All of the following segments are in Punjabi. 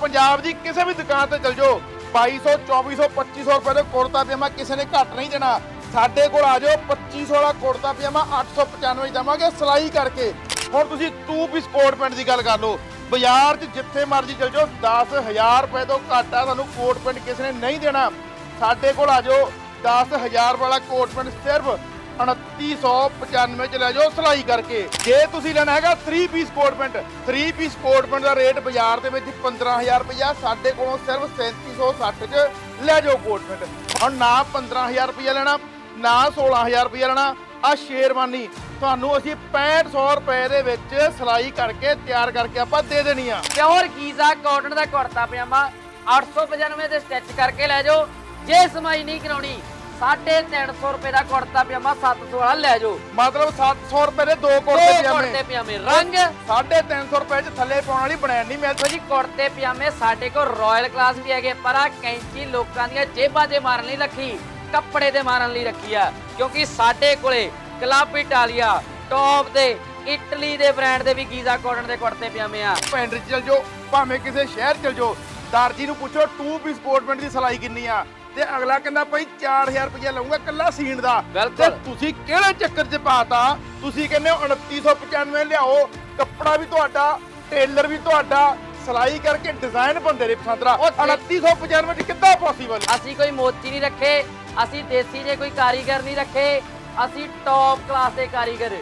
ਪੰਜਾਬ ਦੀ ਕਿਸੇ ਵੀ ਦੁਕਾਨ ਤੇ ਚਲ ਜਾਓ। 2200 2400 2500 ਰੁਪਏ ਦਾ ਕੁੜਤਾ ਪਜਾਮਾ ਕਿਸੇ ਨੇ ਘੱਟ ਨਹੀਂ ਦੇਣਾ। ਸਾਡੇ ਕੋਲ ਆ ਜਾਓ 2500 ਵਾਲਾ ਕੁੜਤਾ ਪਜਾਮਾ 895 ਦੇਵਾਂਗੇ ਸਿਲਾਈ ਕਰਕੇ। ਹੁਣ ਤੁਸੀਂ ਟੂ ਪੀਸ ਕੋਟ ਪੈਂਟ ਦੀ ਗੱਲ ਕਰ ਲਓ। ਬਾਜ਼ਾਰ 'ਚ ਜਿੱਥੇ ਮਰਜ਼ੀ ਚਲ ਜਾਓ 10000 ਰੁਪਏ ਤੋਂ ਘੱਟ ਆ, ਤੁਹਾਨੂੰ ਕੋਟ ਪੈਂਟ ਕਿਸੇ ਨੇ ਨਹੀਂ ਦੇਣਾ। ਸਾਡੇ ਕੋਲ ਆ ਜਾਓ 10000 ਵਾਲਾ ਕੋਟ ਪੈਂਟ ਸਿਰਫ 2995 ਚ ਲੈ ਜਾਓ ਸਿਲਾਈ ਕਰਕੇ। ਜੇ ਤੁਸੀਂ ਲੈਣਾ ਹੈਗਾ 3 piece coat pant 3 piece coat pant ਦਾ ਰੇਟ ਬਾਜ਼ਾਰ ਦੇ ਵਿੱਚ 15000 ਰੁਪਇਆ ਸਾਡੇ ਕੋਲੋਂ ਸਿਰਫ 3760 ਚ ਲੈ ਜਾਓ ਕੋਟ ਪੈਂਟ ਹੁਣ ਨਾ 15000 ਰੁਪਇਆ ਲੈਣਾ, ਨਾ 16000 ਰੁਪਇਆ ਲੈਣਾ ਆ ਸ਼ੇਰਵਾਨੀ ਤੁਹਾਨੂੰ ਅਸੀਂ 6500 ਰੁਪਏ ਦੇ ਵਿੱਚ ਸਿਲਾਈ ਕਰਕੇ ਤਿਆਰ ਕਰਕੇ ਆਪਾਂ ਦੇ ਦੇਣੀ ਆ। ਪਿਓਰ ਗੀਜ਼ਾ ਕਾਟਨ ਦਾ ਕੁੜਤਾ ਪਜਾਮਾ 895 ਦੇ ਸਟਿਚ ਕਰਕੇ ਲੈ ਜਾਓ। ਜੇ ਸਮਾਈ ਨਹੀਂ ਕਰਾਉਣੀ 350 ਰੁਪਏ ਦਾ ਕੁੜਤਾ ਪਜਾਮਾ 700 ਵਾਲਾ ਲੈ ਜਾਓ। ਮਤਲਬ 700 ਰੁਪਏ ਦੇ ਦੋ ਦੋ ਕੁੜਤੇ ਕੁੜਤੇ ਪਜਾਮੇ। ਪਜਾਮੇ ਰੰਗ? 350 ਰੁਪਏ ਚ ਥੱਲੇ ਪਾਉਣ ਵਾਲੀ ਬਣਾਈ ਨਹੀਂ ਦੇਖੋ ਜੀ ਕੁੜਤੇ ਪਜਾਮੇ ਸਾਡੇ ਕੋਲ ਰਾਇਲ ਕਲਾਸ ਵੀ ਹੈਗੇ ਪਰ ਆ ਕੈਂਚੀ ਲੋਕਾਂ ਦੀਆਂ ਜੇਬਾਂ 'ਚ ਮਾਰਨ ਲਈ ਰੱਖੀ ਕੱਪੜੇ ਤੇ ਮਾਰਨ ਲਈ ਰੱਖੀ ਆ। ਕਿਉਂਕਿ ਸਾਡੇ ਕੋਲੇ ਕਲੱਬ ਇਟਾਲੀਆ ਟੌਪ ਦੇ ਇਟਲੀ ਦੇ ਬ੍ਰਾਂਡ ਦੇ ਵੀ ਗੀਜ਼ਾ ਕਾਟਨ ਦੇ ਕੁੜਤੇ ਪਜਾਮੇ ਆ। ਪਿੰਡ 'ਚ ਚਲ ਜਾਓ ਭਾਵੇਂ ਕਿਸੇ ਸ਼ਹਿਰ ਚਲ ਜਾਓ ਦਰਜੀ ਨੂੰ ਪੁੱਛੋ 2 ਪੀਸ ਕੋਟ ਪੈਂਟ ਦੀ ਸਿਲਾਈ ਕਿੰਨੀ ਆ? ਤੇ ਅਗਲਾ ਕਹਿੰਦਾ ਭਾਈ 4000 ਰੁਪਇਆ ਲਊਂਗਾ ਕੱਲਾ ਸੀਣ ਦਾ। ਬਿਲਕੁਲ। ਤੇ ਤੁਸੀਂ ਕਿਹੜੇ ਚੱਕਰ 'ਚ ਪਾਤਾ? ਤੁਸੀਂ ਕਹਿੰਦੇ ਹੋ 2995 ਲਿਆਓ ਕੱਪੜਾ ਵੀ ਤੁਹਾਡਾ ਟੇਲਰ ਵੀ ਤੁਹਾਡਾ ਸਿਲਾਈ ਕਰਕੇ ਡਿਜ਼ਾਈਨ ਬੰਦੇ ਨੇ ਪਸੰਦ ਰਾ ਉਹ ਤੇ- 2995 ਚ ਕਿੱਦਾਂ ਪੋਸੀਬਲ ਅਸੀਂ ਕੋਈ ਮੋਚੀ ਨਹੀਂ ਰੱਖੇ ਅਸੀਂ ਦੇਸੀ ਜੇ ਕੋਈ ਕਾਰੀਗਰ ਨਹੀਂ ਰੱਖੇ ਅਸੀਂ ਟੌਪ ਕਲਾਸ ਦੇ ਕਾਰੀਗਰ।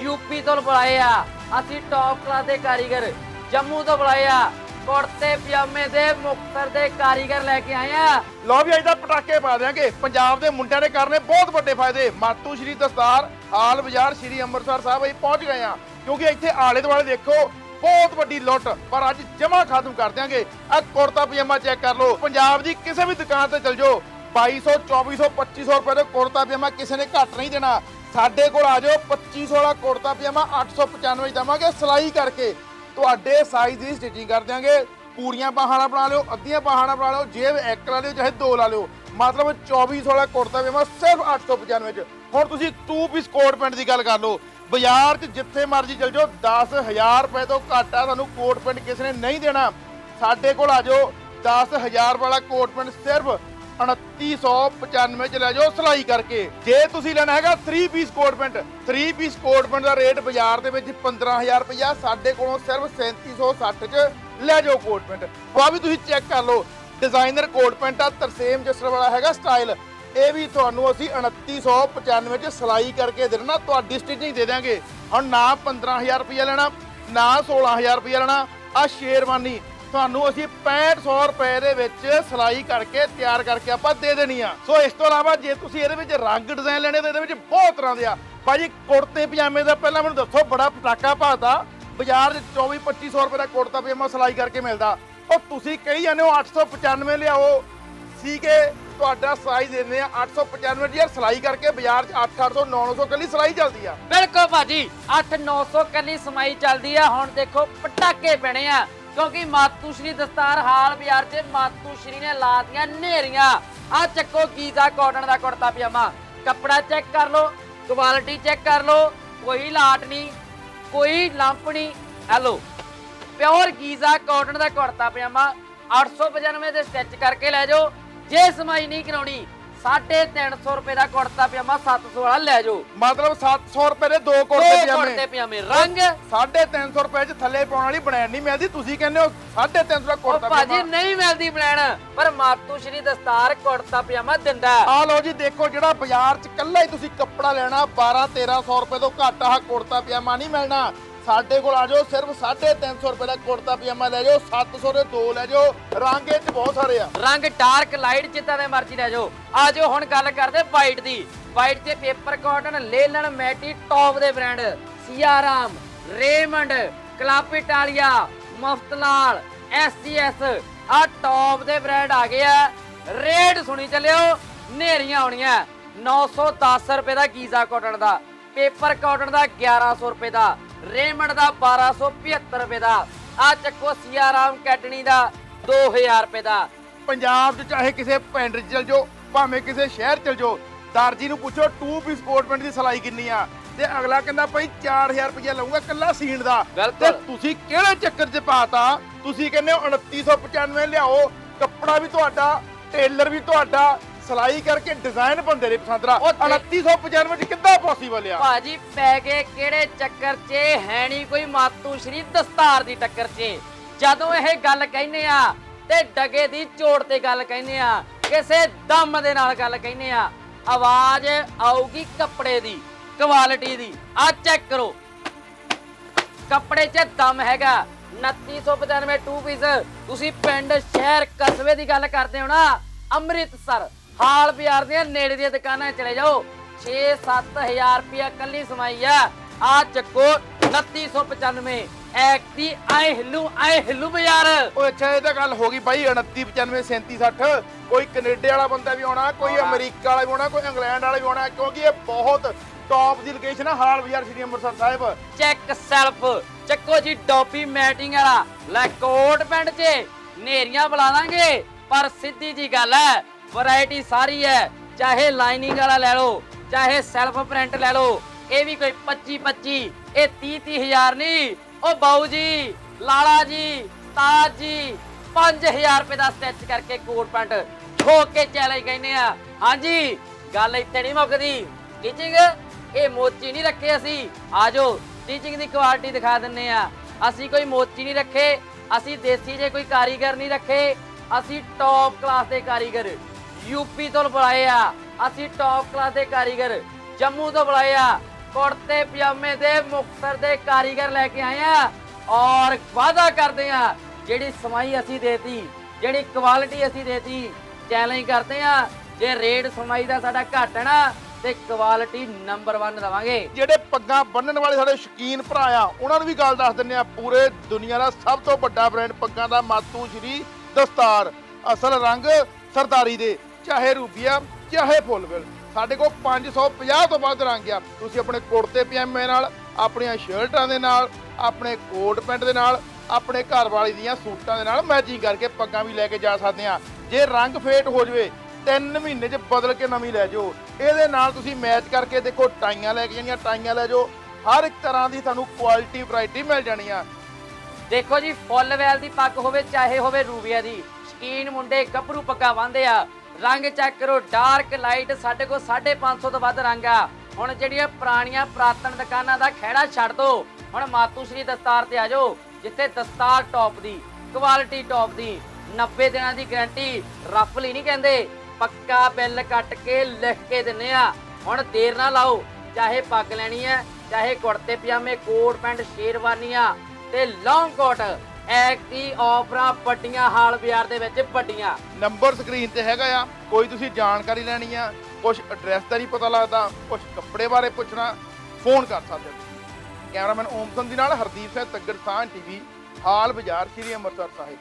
ਯੂਪੀ ਤੋਂ ਬੁਲਾਏ ਆ ਅਸੀਂ ਟੌਪ ਕਲਾਸ ਦੇ ਕਾਰੀਗਰ ਜੰਮੂ ਤੋਂ ਬੁਲਾਏ ਆ। ਕੁੜਤੇ ਪਜਾਮੇ ਦੇ ਮੁਕਤਸਰ ਦੇ ਕਾਰੀਗਰ ਲੈ ਕੇ ਆਏ ਆ। ਲਓ ਵੀ ਅੱਜ ਤਾਂ ਪਟਾਕੇ ਪਾ ਦਿਆਂਗੇ। ਪੰਜਾਬ ਦੇ ਮੁੰਡਿਆਂ ਨੇ ਕਰਨੇ ਬਹੁਤ ਵੱਡੇ ਫਾਇਦੇ। ਮਾਤੂ ਸ਼੍ਰੀ ਦਸਤਾਰ, ਹਾਲ ਬਾਜ਼ਾਰ ਸ਼੍ਰੀ ਅੰਮ੍ਰਿਤਸਰ ਸਾਹਿਬ ਅਸੀਂ ਪਹੁੰਚ ਗਏ ਆ ਕਿਉਂਕਿ ਇੱਥੇ ਆਲੇ ਦੁਆਲੇ ਦੇਖੋ, ਬਹੁਤ ਵੱਡੀ ਲੁੱਟ। ਪਰ ਅੱਜ ਜਮਾ ਖਤਮ ਕਰ ਦਿਆਂਗੇ। ਆ ਕੁੜਤਾ ਪਜਾਮਾ ਚੈੱਕ ਕਰ ਲਓ। ਪੰਜਾਬ ਦੀ ਕਿਸੇ ਵੀ ਦੁਕਾਨ ਤੇ ਚਲ ਜਾਓ। 2200 2400 2500 ਰੁਪਏ ਦਾ ਕੁੜਤਾ ਪਜਾਮਾ ਕਿਸੇ ਨੇ ਘੱਟ ਨਹੀਂ ਦੇਣਾ। ਸਾਡੇ ਕੋਲ ਆ ਜਾਓ। 2500 ਵਾਲਾ ਕੁੜਤਾ ਪਜਾਮਾ 895 ਦੇਵਾਂਗੇ। ਸਿਲਾਈ ਕਰਕੇ ਤੁਹਾਡੇ ਸਾਈਜ਼ ਦੀ ਸਟਿਚਿੰਗ ਕਰ ਦਿਆਂਗੇ। ਪੂਰੀਆਂ ਬਾਹਾਂ ਬਣਾ ਲਿਓ, ਅੱਧੀਆਂ ਬਾਹਾਂ ਬਣਾ ਲਿਓ, ਜੇਬ ਇੱਕ ਲਾ ਲਿਓ, ਚਾਹੇ ਦੋ ਲਾ ਲਿਓ। ਮਤਲਬ 2400 ਵਾਲਾ ਕੁੜਤਾ ਪਜਾਮਾ ਸਿਰਫ 895 ਚ। ਹੁਣ ਤੁਸੀਂ 2 ਪੀਸ ਕੋਟ ਪੈਂਟ ਦੀ ਗੱਲ ਕਰ ਲਓ। ਬਾਜ਼ਾਰ 'ਚ ਜਿੱਥੇ ਮਰਜ਼ੀ ਚਲ ਜਾਓ 10000 ਰੁਪਏ ਤੋਂ ਘੱਟ ਆ, ਤੁਹਾਨੂੰ ਕੋਟ ਪੈਂਟ ਕਿਸੇ ਨੇ ਨਹੀਂ ਦੇਣਾ। ਸਾਡੇ ਕੋਲ ਆ ਜਾਓ 10000 ਵਾਲਾ ਕੋਟ ਪੈਂਟ ਸਿਰਫ 2995 ਚ ਲੈ ਜਾਓ ਸਿਲਾਈ ਕਰਕੇ। ਜੇ ਤੁਸੀਂ ਲੈਣਾ ਹੈਗਾ 3 piece coat pant 3 piece coat pant ਦਾ ਰੇਟ ਬਾਜ਼ਾਰ ਦੇ ਵਿੱਚ 15000 ਰੁਪਇਆ ਸਾਡੇ ਕੋਲੋਂ ਸਿਰਫ 3760 ਚ ਲੈ ਜਾਓ ਕੋਟ ਪੈਂਟ ਉਹ ਵੀ ਤੁਸੀਂ ਚੈੱਕ ਕਰ ਲਓ ਡਿਜ਼ਾਈਨਰ ਕੋਟ ਪੈਂਟ ਆ, ਤਰਸੇਮ ਜਸਰ ਵਾਲਾ ਹੈਗਾ ਸਟਾਈਲ ਇਹ ਵੀ ਤੁਹਾਨੂੰ ਅਸੀਂ 2995 ਚ ਸਿਲਾਈ ਕਰਕੇ ਦੇਣਾ, ਤੁਹਾਡੀ ਸਟਿਚਿੰਗ ਦੇ ਦਾਂਗੇ ਹੁਣ ਨਾ 15000 ਰੁਪਇਆ ਲੈਣਾ, ਨਾ 16000 ਰੁਪਇਆ ਲੈਣਾ। ਆ ਸ਼ੇਰਵਾਨੀ ਤੁਹਾਨੂੰ ਅਸੀਂ 6500 ਰੁਪਏ ਦੇ ਵਿੱਚ ਸਿਲਾਈ ਕਰਕੇ ਤਿਆਰ ਕਰਕੇ ਆਪਾਂ ਦੇ ਦੇਣੀ ਆ। ਸੋ ਇਸ ਤੋਂ ਇਲਾਵਾ ਜੇ ਤੁਸੀਂ ਇਹਦੇ ਵਿੱਚ ਰੰਗ ਡਿਜ਼ਾਈਨ ਲੈਣੇ, ਤਾਂ ਇਹਦੇ ਵਿੱਚ ਬਹੁਤ ਤਰ੍ਹਾਂ ਦੇ ਆ। ਭਾਜੀ ਕੁੜਤੇ, ਪਜਾਮੇ ਦਾ ਪਹਿਲਾਂ ਮੈਨੂੰ ਦੱਸੋ, ਬੜਾ ਪਟਾਕਾ ਭਾਤਾ ਬਾਜ਼ਾਰ 'ਚ 24 2500 ਰੁਪਏ ਦਾ ਕੁੜਤਾ, ਪਜਾਮਾ ਸਿਲਾਈ ਕਰਕੇ ਮਿਲਦਾ। ਉਹ ਤੁਸੀਂ ਕਹੀ ਜਾਂਦੇ ਹੋ 895 ਲਿਆਓ। ਸੀਗੇ ਤੁਹਾਡਾ ਸਾਈਜ਼ ਦਿੰਦੇ ਆ 895 ਜੀ ਯਾਰ ਸਿਲਾਈ ਕਰਕੇ ਬਾਜ਼ਾਰ 'ਚ 800 900 ਕੱਲੀ ਸਿਲਾਈ ਚੱਲਦੀ ਆ। ਬਿਲਕੁਲ ਭਾਜੀ 8-900 ਕੱਲੀ ਸਮਾਈ ਚੱਲਦੀ ਆ। ਹੁਣ ਦੇਖੋ ਪਟਾਕੇ ਪੈਣੇ ਆ। ਕਿਉਂਕਿ ਮਾਤੂ ਸ਼੍ਰੀ ਦਸਤਾਰ ਹਾਲ ਬਾਜ਼ਾਰ 'ਚ ਮਾਤੂ ਸ਼੍ਰੀ ਨੇ ਲਾਤੀਆਂ ਨੇਰੀਆਂ ਆ ਚੱਕੋ ਗੀਜ਼ਾ ਕਾਟਨ ਦਾ ਕੁੜਤਾ ਪਜਾਮਾ। ਕੱਪੜਾ ਚੈੱਕ ਕਰ ਲਓ, ਕੁਆਲਿਟੀ ਚੈੱਕ ਕਰ ਲਓ, ਕੋਈ ਲਾਟ ਨਹੀਂ, ਕੋਈ ਲੰਪ ਨਹੀਂ। ਹੈਲੋ, ਪਿਓਰ ਗੀਜ਼ਾ ਕਾਟਨ ਦਾ ਕੁੜਤਾ ਪਜਾਮਾ 895 ਦੇ ਸਟਿਚ ਕਰਕੇ ਲੈ ਜਾਓ। ਜੇ ਸਮਾਈ ਨਹੀਂ ਕਰਾਉਣੀ 350 ਰੁਪਏ ਦਾ ਕੁੜਤਾ ਪਜਾਮਾ 700 ਵਾਲਾ ਲੈ ਜਾਓ। ਮਤਲਬ 700 ਰੁਪਏ ਦੇ ਦੋ ਦੋ ਕੁੜਤੇ ਕੁੜਤੇ ਪਜਾਮੇ ਪਜਾਮੇ ਰੰਗ 350 ਰੁਪਏ 'ਚ ਥੱਲੇ ਪਾਉਣ ਵਾਲੀ ਬਣਾਈ ਨਹੀਂ ਮਿਲਦੀ ਤੁਸੀਂ ਕਹਿੰਦੇ ਹੋ 350 ਦਾ ਉਹ ਕੁੜਤਾ ਭਾਜੀ ਪਜਾਮਾ। ਨਹੀਂ ਮਿਲਦੀ ਬਲੈਣ ਪਰ ਮਾਤੂ ਸ਼੍ਰੀ ਦਸਤਾਰ ਕੁੜਤਾ ਪਜਾਮਾ ਦਿੰਦਾ ਹੈ। ਆ ਲਓ ਜੀ ਦੇਖੋ ਜਿਹੜਾ ਬਾਜ਼ਾਰ 'ਚ ਕੱਲਾ ਹੀ ਤੁਸੀਂ ਕੱਪੜਾ ਲੈਣਾ 12 1300 ਰੁਪਏ ਤੋਂ ਘੱਟ ਆਹ ਕੁੜਤਾ ਪਜਾਮਾ ਨਹੀਂ ਮਿਲਣਾ। ਸਾਡੇ ਕੋਲ ਆ ਜਾਓ, ਸਿਰਫ 350 ਰੁਪਏ ਦਾ ਕੁੜਤਾ ਪਜਾਮਾ ਲੈ ਜਾਓ 700 ਦੇ ਦੋ ਲੈ ਜਾਓ। ਰੰਗ ਇਹ 'ਚ ਬਹੁਤ ਸਾਰੇ ਆ। ਰੰਗ ਡਾਰਕ ਲਾਈਟ ਜਿੱਦਾਂ ਦੇ ਮਰਜ਼ੀ ਲੈ ਜਾਓ। ਆ ਜਾਓ, ਹੁਣ ਗੱਲ ਕਰਦੇ ਵਾਈਟ ਦੀ। ਵਾਈਟ ਤੇ paper cotton linen matty top ਦੇ brand Siyaram, Raymond Club Italia, Mafatlal SGS ਆ ਟੌਪ ਦੇ ਬ੍ਰਾਂਡ ਆ ਗਏ ਆ। ਰੇਟ ਸੁਣੀ ਚੱਲਿਓ ਨੇਰੀਆਂ ਆਉਣੀਆਂ। 910 ਰੁਪਏ ਦਾ ਗੀਜ਼ਾ ਕਾਟਨ ਦਾ। ਪੇਪਰ ਕਾਟਨ ਦਾ 1100 ਰੁਪਏ ਦਾ। ਰੇਮੰਡ ਦਾ 1275 ਰੁਪਏ ਦਾ। ਆ ਚੱਕੋ ਸਿਆਰਾਮ ਕੈਟਣੀ ਦਾ 2000 ਰੁਪਏ ਦਾ। ਪੰਜਾਬ 'ਚ ਚਾਹੇ ਕਿਸੇ ਪਿੰਡ 'ਚ ਚਲ ਜਾਓ ਭਾਵੇਂ ਕਿਸੇ ਸ਼ਹਿਰ ਚਲ ਜਾਓ ਦਰਜੀ ਨੂੰ ਪੁੱਛੋ 2 ਪੀਸ ਕੋਟ ਪੈਂਟ ਦੀ ਸਿਲਾਈ ਕਿੰਨੀ ਆ। ਤੇ ਅਗਲਾ ਕਹਿੰਦਾ ਭਾਈ 4000 ਰੁਪਇਆ ਲਊਗਾ ਕੱਲਾ ਸੀਣ ਦਾ। ਤੇ ਤੁਸੀਂ ਕਿਹੜੇ ਚੱਕਰ 'ਚ ਪਾਤਾ? ਤੁਸੀਂ ਕਹਿੰਦੇ ਹੋ 2995 ਲਿਆਓ ਕੱਪੜਾ ਵੀ ਤੁਹਾਡਾ ਟੇਲਰ ਵੀ ਤੁਹਾਡਾ ਸਲਾਈ ਕਰਕੇ ਡਿਜ਼ਾਈਨ ਬੰਦੇ ਦੇ ਪਸੰਦ ਦਾ ਉਹ ਤੇ- 2995 ਚ ਕਿੱਦਾਂ ਪੋਸੀਬਲ ਆ? ਭਾਜੀ ਪੈ ਗਏ ਕਿਹੜੇ ਚੱਕਰ 'ਚ? ਹੈ ਨਹੀਂ ਕੋਈ ਮਾਤੂ ਸ਼੍ਰੀ ਦਸਤਾਰ ਦੀ ਟੱਕਰ 'ਚ। ਜਦੋਂ ਇਹ ਗੱਲ ਕਹਿੰਨੇ ਆ ਤੇ ਡਗੇ ਦੀ ਚੋੜ ਤੇ ਗੱਲ ਕਹਿੰਨੇ ਆ ਕਿਸੇ ਦਮ ਦੇ ਨਾਲ ਗੱਲ ਕਹਿੰਨੇ ਆ ਆਵਾਜ਼ ਆਊਗੀ ਕੱਪੜੇ ਦੀ ਕੁਆਲਿਟੀ ਦੀ। ਆ ਚੈੱਕ ਕਰੋ। ਕੱਪੜੇ 'ਚ ਦਮ ਹੈਗਾ। 2995 ਟੂ ਪੀਸ ਤੁਸੀਂ ਪਿੰਡ ਸ਼ਹਿਰ ਕਸਬੇ ਦੀ ਗੱਲ ਕਰਦੇ ਹੋ ਨਾ ਅੰਮ੍ਰਿਤਸਰ। ਹਾਲ ਬਾਜ਼ਾਰ ਦੀਆਂ ਨੇੜੇ ਦੀਆਂ ਦੁਕਾਨਾਂ 'ਚ ਚਲੇ ਜਾਓ। 6-7000 ਰੁਪਿਆ ਕੱਲੀ ਸਮਾਈ ਆ। ਆ ਚੱਕੋ 2995 ਐਕਟੀ ਆਏ ਹਿੱਲੂ ਆਏ ਹਿੱਲੂ ਬਾਜ਼ਾਰ। ਓਏ ਅੱਛਾ ਇਹ ਤਾਂ ਗੱਲ ਹੋ ਗਈ ਬਾਈ 29 95 37 60 ਕੋਈ ਕੈਨੇਡਾ ਵਾਲਾ ਬੰਦਾ ਵੀ ਆਉਣਾ ਕੋਈ ਆਉਣਾ। ਅਮਰੀਕਾ ਵਾਲਾ ਵੀ ਆਉਣਾ ਕੋਈ ਇੰਗਲੈਂਡ ਵਾਲਾ ਵੀ ਆਉਣਾ ਕਿਉਂਕਿ ਇਹ ਬਹੁਤ ਟੌਪ ਦੀ ਲੋਕੇਸ਼ਨ ਹੈ ਹਾਲ ਬਾਜ਼ਾਰ ਸ਼੍ਰੀ ਅੰਮ੍ਰਿਤਸਰ ਸਾਹਿਬ। ਚੈੱਕ ਸੈਲਫ ਚੱਕੋ ਜੀ ਡੋਪੀ ਮੈਟਿੰਗ ਵਾਲਾ। ਲੈ ਕੋਟ ਪੈਂਟ 'ਚ ਨੇਰੀਆਂ ਬੁਲਾ ਲਾਂਗੇ ਪਰ ਸਿੱਧੀ ਜੀ ਗੱਲ ਹੈ ਵੈਰਾਈਟੀ ਸਾਰੀ ਹੈ। ਚਾਹੇ ਲਾਈਨਿੰਗ ਵਾਲਾ ਲੈ ਲਓ, ਚਾਹੇ ਸੈਲਫ ਪ੍ਰਿੰਟ ਲੈ ਲਓ, ਇਹ ਵੀ ਕੋਈ 25 25 ਇਹ 30 30 ਹਜ਼ਾਰ ਨਹੀਂ। ਉਹ ਬਾਊ ਜੀ, ਲਾਲਾ ਜੀ, ਤਾਜ ਜੀ 5000 ਰੁਪਏ ਦਾ ਸਟਿਚ ਕਰਕੇ ਕੋਟ ਪੈਂਟ ਠੋਕ ਕੇ ਚੈਲੰਜ ਕਹਿੰਦੇ ਆ। ਹਾਂਜੀ, ਗੱਲ ਇੱਥੇ ਨਹੀਂ ਮੁੱਕਦੀ। ਟੀਚਿੰਗ ਇਹ ਮੋਚੀ ਨਹੀਂ ਰੱਖੇ ਅਸੀਂ। ਆਜੋ ਟੀਚਿੰਗ ਦੀ ਕੁਆਲਿਟੀ ਦਿਖਾ ਦਿੰਨੇ ਆ। ਅਸੀਂ ਕੋਈ ਮੋਚੀ ਨਹੀਂ ਰੱਖੇ, ਅਸੀਂ ਦੇਸੀ ਜੇ ਕੋਈ ਕਾਰੀਗਰ ਨਹੀਂ ਰੱਖੇ, ਅਸੀਂ ਟੌਪ ਕਲਾਸ ਦੇ ਕਾਰੀਗਰ। ਯੂਪੀ ਤੋਂ ਬੁਲਾਏ ਆ। ਅਸੀਂ ਟੌਪ ਕਲਾਸ ਦੇ ਕਾਰੀਗਰ, ਜੰਮੂ ਤੋਂ ਬੁਲਾਏ ਆ। ਕੁੜਤੇ, ਪਜਾਮੇ ਦੇ, ਮੁਕਤਸਰ ਦੇ ਕਾਰੀਗਰ ਲੈ ਕੇ ਆਏ ਆ। ਔਰ ਵਾਅਦਾ ਕਰਦੇ ਆ, ਜਿਹੜੀ ਸਮਾਈ ਅਸੀਂ ਦੇਤੀ, ਜਿਹੜੀ ਕੁਆਲਿਟੀ ਅਸੀਂ ਦੇਤੀ ਚੈਲੰਜ ਕਰਦੇ ਆ। ਜੇ ਰੇਟ ਸਮਾਈ ਦਾ ਸਾਡਾ ਘੱਟ ਹੈ ਨਾ, ਤੇ ਕੁਆਲਿਟੀ ਨੰਬਰ 1 ਦਵਾਂਗੇ। ਜਿਹੜੇ ਪੱਗਾਂ ਬੰਨਣ ਵਾਲੇ ਸਾਡੇ ਸ਼ੌਕੀਨ ਭਰਾ ਆ, ਉਹਨਾਂ ਨੂੰ ਵੀ ਗੱਲ ਦੱਸ ਦਿੰਨੇ ਆ, ਪੂਰੇ ਦੁਨੀਆ ਦਾ ਸਭ ਤੋਂ ਵੱਡਾ ਬ੍ਰਾਂਡ ਪੱਗਾਂ ਦਾ ਮਾਤੂ ਸ਼੍ਰੀ ਦਸਤਾਰ। ਅਸਲ ਰੰਗ ਸਰਦਾਰੀ ਦੇ। ਚਾਹੇ ਰੂਬੀਆ ਚਾਹੇ ਫੁੱਲਵਿਲ ਸਾਡੇ ਕੋਲ 550 ਤੋਂ ਵੱਧ ਰੰਗ ਆ। ਤੁਸੀਂ ਆਪਣੇ ਕੁੜਤੇ, ਪਜਾਮੇ ਨਾਲ, ਆਪਣੀਆਂ ਸ਼ਰਟਾਂ ਦੇ ਨਾਲ, ਆਪਣੇ ਕੋਟ ਪੈਂਟ ਦੇ ਨਾਲ, ਆਪਣੇ ਘਰ ਵਾਲੀ ਦੀਆਂ ਸੂਟਾਂ ਦੇ ਨਾਲ ਮੈਚਿੰਗ ਕਰਕੇ ਪੱਗਾਂ ਵੀ ਲੈ ਕੇ ਜਾ ਸਕਦੇ ਆ। ਜੇ ਰੰਗ ਫੇਟ ਹੋ ਜਵੇ, ਤਿੰਨ ਮਹੀਨੇ 'ਚ ਬਦਲ ਕੇ ਨਵੀਂ ਲੈ ਜਾਓ। ਇਹਦੇ ਨਾਲ ਤੁਸੀਂ ਮੈਚ ਕਰਕੇ ਦੇਖੋ, ਟਾਈਆਂ ਲੈ ਕੇ ਜਾਣੀਆਂ, ਟਾਈਆਂ ਲੈ ਜਾਓ। ਹਰ ਇੱਕ ਤਰ੍ਹਾਂ ਦੀ ਤੁਹਾਨੂੰ ਕੁਆਲਿਟੀ ਵੈਰਾਈਟੀ ਮਿਲ ਜਾਣੀ ਆ। ਦੇਖੋ ਜੀ, ਫੁੱਲ ਵੈਲ ਦੀ ਪੱਗ ਹੋਵੇ, ਚਾਹੇ ਹੋਵੇ ਰੂਬੀਆ ਦੀ। ਸ਼ਕੀਨ ਮੁੰਡੇ ਗੱਭਰੂ ਪੱਗਾਂ ਬੰਨ੍ਹਦੇ ਆ। ਰੰਗ ਚੈੱਕ ਕਰੋ ਡਾਰਕ ਲਾਈਟ ਸਾਡੇ ਕੋਲ 550 ਤੋਂ ਵੱਧ ਰੰਗ ਆ। ਹੁਣ ਜਿਹੜੀਆਂ ਪੁਰਾਣੀਆਂ ਪ੍ਰਾਤਨ ਦੁਕਾਨਾਂ ਦਾ ਖਹਿੜਾ ਛੱਡ ਦੋ, ਹੁਣ ਮਾਤੂ ਸ਼੍ਰੀ ਦਸਤਾਰ ਤੇ ਆ ਜਾਓ, ਜਿੱਥੇ ਦਸਤਾਰ ਟੌਪ ਦੀ ਕੁਆਲਿਟੀ ਟੌਪ ਦੀ 90 ਦਿਨਾਂ ਦੀ ਗਾਰੰਟੀ ਹੀ ਨਹੀਂ ਕਹਿੰਦੇ, ਪੱਕਾ ਬਿੱਲ ਕੱਟ ਕੇ ਲਿਖ ਕੇ ਦਿੰਨੇ ਆ। ਹੁਣ ਦੇਰ ਨਾ ਲਾਓ, ਚਾਹੇ ਪੱਗ ਲੈਣੀ ਹੈ, ਚਾਹੇ ਕੁੜਤੇ ਪਜਾਮੇ, ਕੋਟ ਪੈਂਟ, ਸ਼ੇਰਵਾਨੀਆਂ ਤੇ ਲੌਂਗ ਕੋਟ ਐਕਟੀ ਆਫਰਾਂ ਵੱਡੀਆਂ ਹਾਲ ਬਾਜ਼ਾਰ ਦੇ ਵਿੱਚ ਵੱਡੀਆਂ। ਨੰਬਰ ਸਕਰੀਨ ਤੇ ਹੈਗਾ ਆ, ਕੋਈ ਤੁਸੀਂ ਜਾਣਕਾਰੀ ਲੈਣੀ ਆ ਕੁਝ ਐਡਰੈਸ ਦਾ ਨਹੀਂ ਪਤਾ ਲੱਗਦਾ ਕੁਝ ਕੱਪੜੇ ਬਾਰੇ ਪੁੱਛਣਾ ਫੋਨ ਕਰ ਸਕਦੇ ਹੋ। ਕੈਮਰਾਮੈਨ ਓਮਸਨ ਸਿੰਘ ਦੀ ਨਾਲ ਹਰਦੀਪ ਸਿੰਘ ਤੱਗੜ ਸਾਹ ਟੀਵੀ, ਹਾਲ ਬਾਜ਼ਾਰ, ਸ਼੍ਰੀ ਅੰਮ੍ਰਿਤਸਰ ਸਾਹਿਬ।